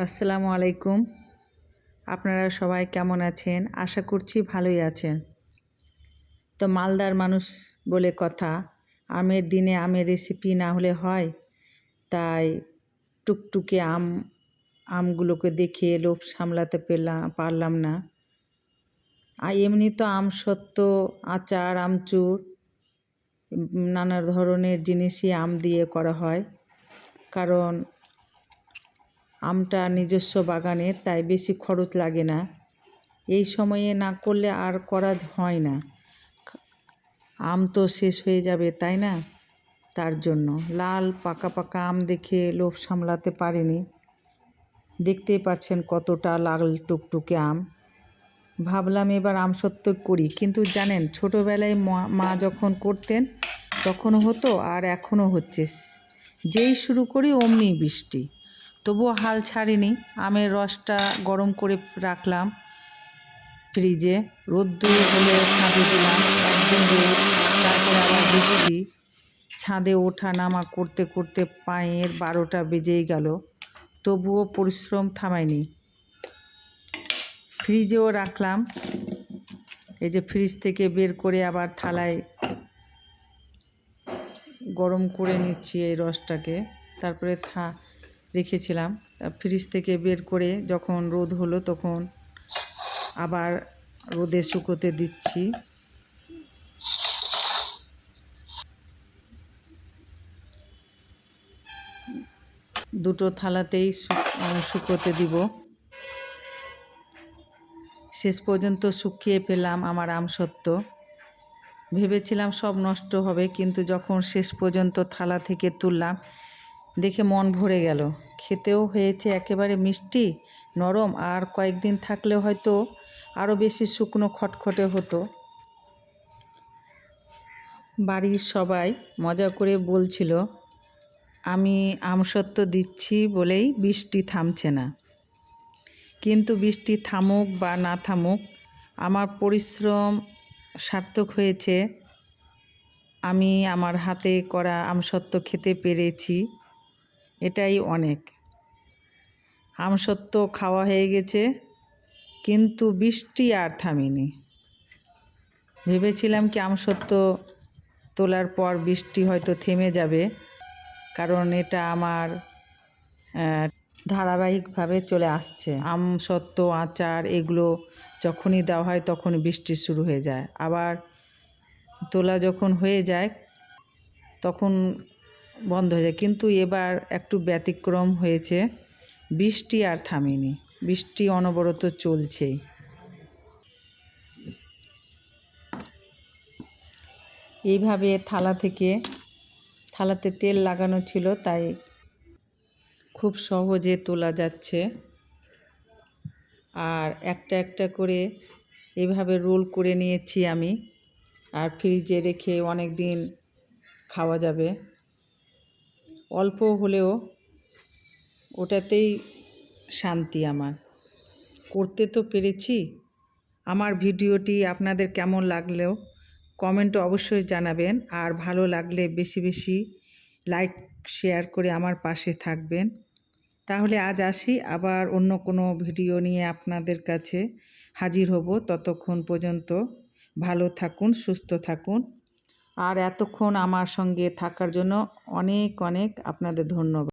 আসসালামু আলাইকুম। আপনারা সবাই কেমন আছেন? আশা করছি ভালোই আছেন। তো মালদার মানুষ বলে কথা, আমের দিনে আমের রেসিপি না হলে হয়। তাই টুকটুকে আম, আমগুলোকে দেখে লোভ সামলাতে পেলাম পারলাম না। আর এমনি তো আম সত্য, আচার, আমচুর নানা ধরনের জিনিসই আম দিয়ে করা হয়। কারণ আমটা নিজস্ব বাগানে, তাই বেশি খরচ লাগে না। এই সময়ে না করলে আর করা হয় না। আম তো শেষ হয়ে যাবে, তাই না? তার জন্য। লাল, পাকা পাকা আম দেখে লোভ সামলাতে পারিনি। দেখতেই পাচ্ছেন কতটা লাল টুকটুকে আম। ভাবলাম এবার আম সত্য করি, কিন্তু জানেন, ছোটোবেলায় মা যখন করতেন, তখনও হতো আর এখনও হচ্ছে। যেই শুরু করি, অমনি বৃষ্টি। তবুও হাল ছাড়িনি। আমের রসটা গরম করে রাখলাম ফ্রিজে। রোদ্দুর হলে ছাদে দিলাম। একদিন তারপরে আবার বৃষ্টি, ছাদে ওঠা নামা করতে করতে পায়ের বারোটা বেজেই গেল। তবুও পরিশ্রম থামায়নি ফ্রিজেও রাখলাম। এই যে ফ্রিজ থেকে বের করে আবার থালায় গরম করে নিচ্ছি এই রসটাকে। তারপরে থা রেখেছিলাম। ফ্রিজ থেকে বের করে যখন রোদ হলো তখন আবার রোদে শুকোতে দিচ্ছি। দুটো থালাতেই শুকোতে দিব। শেষ পর্যন্ত শুকিয়ে পেলাম আমার আমসত্ত্ব ভেবেছিলাম সব নষ্ট হবে, কিন্তু যখন শেষ পর্যন্ত থালা থেকে তুললাম দেখে মন ভরে গেল। খেতেও হয়েছে একেবারে মিষ্টি, নরম, আর কয়েকদিন থাকলে হয়তো আরও বেশি শুকনো খটখটে হতো। বাড়ির সবাই মজা করে বলছিল, আমি আমসত্ব দিচ্ছি বলেই বৃষ্টি থামছে না। কিন্তু বৃষ্টি থামুক বা না থামুক, আমার পরিশ্রম সার্থক হয়েছে। আমি আমার হাতে করা আমসত্ব খেতে পেরেছি। এটাই অনেক। আমসত্ত্ব খাওয়া হয়ে গেছে, কিন্তু বৃষ্টি আর থামেনি। ভেবেছিলাম কি আমসত্ত্ব তোলার পর বৃষ্টি হয়তো থেমে যাবে, কারণ এটা আমার ধারাবাহিকভাবে চলে আসছে। আম সত্ত্ব আচার এগুলো যখনই দেওয়া হয় তখনই বৃষ্টি শুরু হয়ে যায়। আবার তোলা যখন হয়ে যায়, তখন বন্ধ হয়ে যায়। কিন্তু এবার একটু ব্যতিক্রম হয়েছে। বৃষ্টি আর থামেনি। বৃষ্টি অনবরত চলছেই। এইভাবে থালা থেকে, থালাতে তেল লাগানো ছিল, তাই খুব সহজে তোলা যাচ্ছে। আর একটা একটা করে এভাবে রোল করে নিয়েছি আমি। আর ফ্রিজে রেখে অনেক দিন খাওয়া যাবে। অল্প হলেও ওটাতেই শান্তি আমার। করতে তো পেরেছি। আমার ভিডিওটি আপনাদের কেমন লাগলেও কমেন্ট অবশ্যই জানাবেন। আর ভালো লাগলে বেশি বেশি লাইক, শেয়ার করে আমার পাশে থাকবেন। তাহলে আজ আসি। আবার অন্য কোনো ভিডিও নিয়ে আপনাদের কাছে হাজির হব। ততক্ষণ পর্যন্ত ভালো থাকুন, সুস্থ থাকুন। আর এতক্ষণ আমার সঙ্গে থাকার জন্য অনেক অনেক আপনাদের ধন্যবাদ।